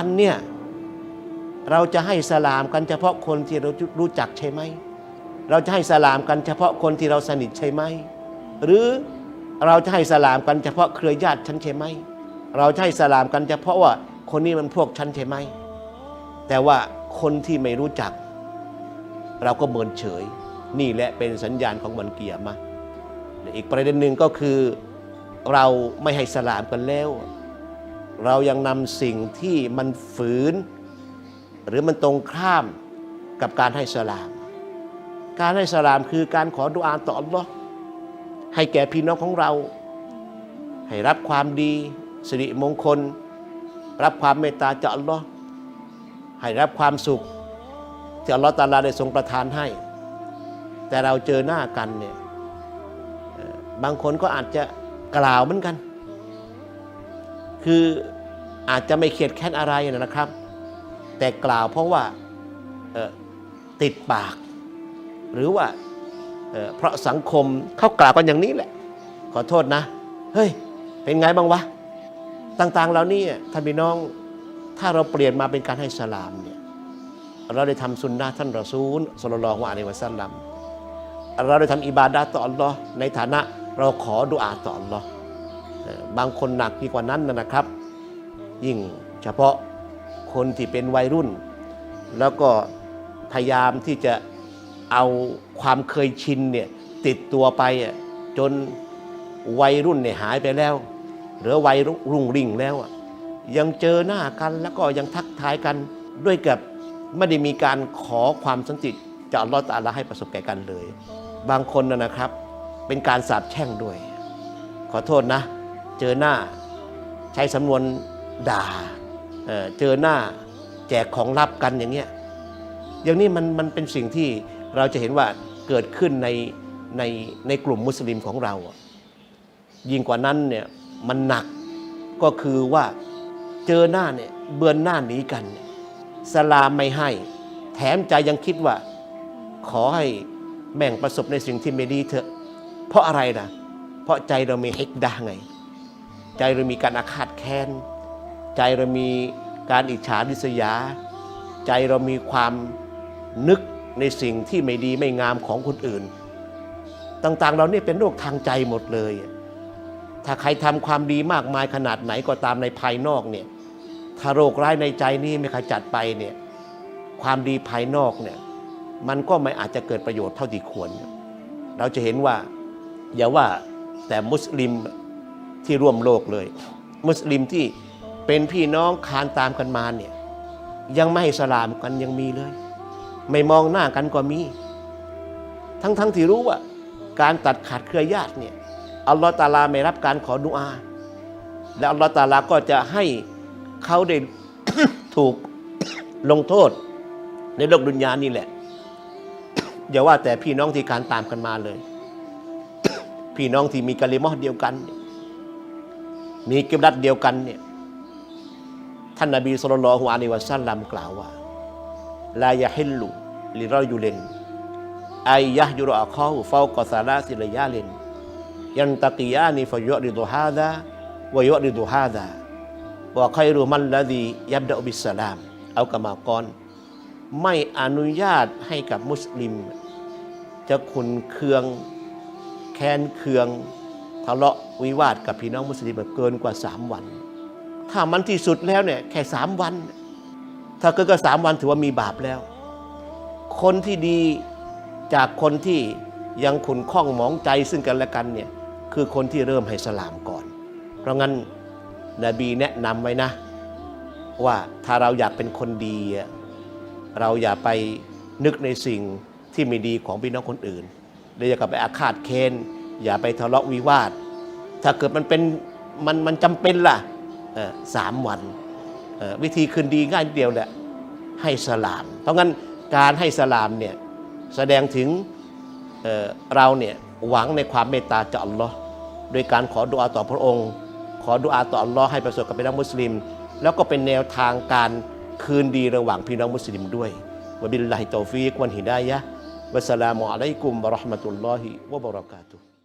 อันเนี่ยเราจะให้สลามกันเฉพาะคนที่เรารู้จักใช่ไหม เราจะให้สลามกันเฉพาะคนที่เราสนิทใช่ไหม หรือเราจะให้สลามกันเฉพาะเครือญาติฉันใช่ไหม เราจะให้สลามกันเฉพาะว่าคนนี้มันพวกฉันใช่ไหม แต่ว่าคนที่ไม่รู้จัก เราก็เมินเฉย นี่แหละเป็นสัญญาณของวันเกียรมาอีกประเด็นหนึ่งก็คือเราไม่ให้สลามกันแล้ว เรายังนำสิ่งที่มันฝืน หรือมันตรงข้ามกับการให้สลาม การให้สลามคือการขอดุอาต่ออัลลอฮ์ให้แก่พี่น้องของเรา ให้รับความดี สิริมงคล รับความเมตตาจากอัลลอฮ์ให้รับความสุขที่อัลลอฮ์ตาลาได้ทรงประทานให้ แต่เราเจอหน้ากันเนี่ยบางคนก็อาจจะกล่าวเหมือนกัน คืออาจจะไม่เขียดแค้นอะไรนะครับ แต่กล่าวเพราะว่าติดปาก หรือว่าเพราะสังคมเขากล่าวกันอย่างนี้แหละ ขอโทษนะ เฮ้ย เป็นไงบ้างวะ ต่างๆเหล่านี้ท่านพี่น้องถ้าเราเปลี่ยนมาเป็นการให้สลามเนี่ยเราได้ทำสุนนะท่านรอซูลสุลลัลลอฮุอะลัยฮิวะสัลลัมเราได้ทำอิบาดะต่ออัลลอฮ์ในฐานะเราขอดุอาต่ออัลลอฮ์ บางคนหนักยิ่งกว่านั้นนะครับ ยิ่งเฉพาะคนที่เป็นวัยรุ่น แล้วก็พยายามที่จะเอาความเคยชินเนี่ยติดตัวไปจนวัยรุ่นเนี่ยหายไปแล้วหลือวัยรุ่งริ่งแล้วอะยังเจอหน้ากันแล้วก็ยังทักทายกันด้วยกับไม่ได้มีการขอความสันติจากอัลลอฮฺตาลาให้ประสบแก่กันเลย บางคนนะนะครับเป็นการสาบแช่งด้วย ขอโทษนะ เจอหน้าใช้สำนวนด่าเเจอหน้าแจกของลับกันอย่างเงี้ยอย่างนี้มันมันเป็นสิ่งที่เราจะเห็นว่าเกิดขึ้นในในในกลุ่มมุสลิมของเราอะยิ่งกว่านั้นเนี่ยมันหนักก็คือว่าเจอหน้าเนี่ยเบือนหน้าหนีกัน สลามไม่ให้ แถมใจยังคิดว่า ขอให้แม่งประสบในสิ่งที่ไม่ดีเถอะ เพราะอะไรนะเพราะใจเรามีฮิกดาไง ใจเรามีการอาฆาตแค้น ใจเรามีการอิจฉาริษยา ใจเรามีความนึกในสิ่งที่ไม่ดีไม่งามของคนอื่น ต่างๆ เรานี่เป็นโรคทางใจหมดเลย ถ้าใครทำความดีมากมายขนาดไหนก็ตามในภายนอกเนี่ยถ้าโรคร้ายในใจนี่ไม่ขจัดไปเนี่ยความดีภายนอกเนี่ยมันก็ไม่อาจจะเกิดประโยชน์เท่าที่ควร เราจะเห็นว่าอย่าว่าแต่มุสลิม ที่ร่วมโลกเลย มุสลิมที่เป็นพี่น้องคานตามกันมาเนี่ยยังไม่ให้สลามกันยังมีเลย ไม่มองหน้ากันก็มี ทั้งๆทที่รู้ว่าการตัดขาดเครือญาติเนี่ยอัลลอฮฺตาลาไม่รับการขอดุอา และอัลลอฮฺตาลาก็จะให้เขาได้ถูกลงโทษในโลกดุนยานี่แหละ อย่าว่าแต่พี่น้องที่การตามกันมาเลย พี่น้องที่มีกะลิมอ์เดียวกันเนี่ย มีกิบลัดเดียวกันเนี่ยท่านนบีสุลต่านละฮ์อะลัยฮิวะซัลลัมกล่าวว่าลายะฮิลลุลิรอยุเลนไอยะยุรอะคอฮุฟาวกอซาลาสิลยาเลนยันตะกิยานิฟยุริดุฮาดาวยุริดุฮาดาวะไครุมันละดียับดะอุบิสสลาม เอากามากรไม่อนุญาตให้กับมุสลิม จะขุนเคือง แค้นเคือง ทะเลาะวิวาทกับพี่น้องมุสลิมแบบเกินกว่าสามวัน ถ้ามันที่สุดแล้วเนี่ยแค่สามวัน ถ้าเกินกว่าสามวันถือว่ามีบาปแล้ว คนที่ดีจากคนที่ยังขุนข้องหมองใจซึ่งกันและกันเนี่ยคือคนที่เริ่มให้สลามก่อน เพราะงั้นนบีแนะนำไว้นะ ว่าถ้าเราอยากเป็นคนดี เราอย่าไปนึกในสิ่งที่ไม่ดีของพี่น้องคนอื่นและอย่ากลับไปอาฆาตเค้น อย่าไปทะเลาะวิวาท ถ้าเกิดมันเป็นมันมันจำเป็นล่ะสามวัน วิธีคืนดีง่ายเดียวแหละให้สลาม เพราะงั้นการให้สลามเนี่ยแสดงถึงเเราเนี่ยหวังในความเมตตาจากอัลลอฮ์โดยการขอดุอาต่อพระองค์ ขอดุอาต่ออัลลอฮ์ให้ประสบกับพี่น้องมุสลิม แล้วก็เป็นแนวทางการคืนดีระหว่างพี่น้องมุสลิมด้วยวบิลลาฮิตอฟิกวันฮิดายะฮ์วัสสลามุอะลัยกุมวะเราะห์มะตุลลอฮิวะบะเราะกาตุฮ์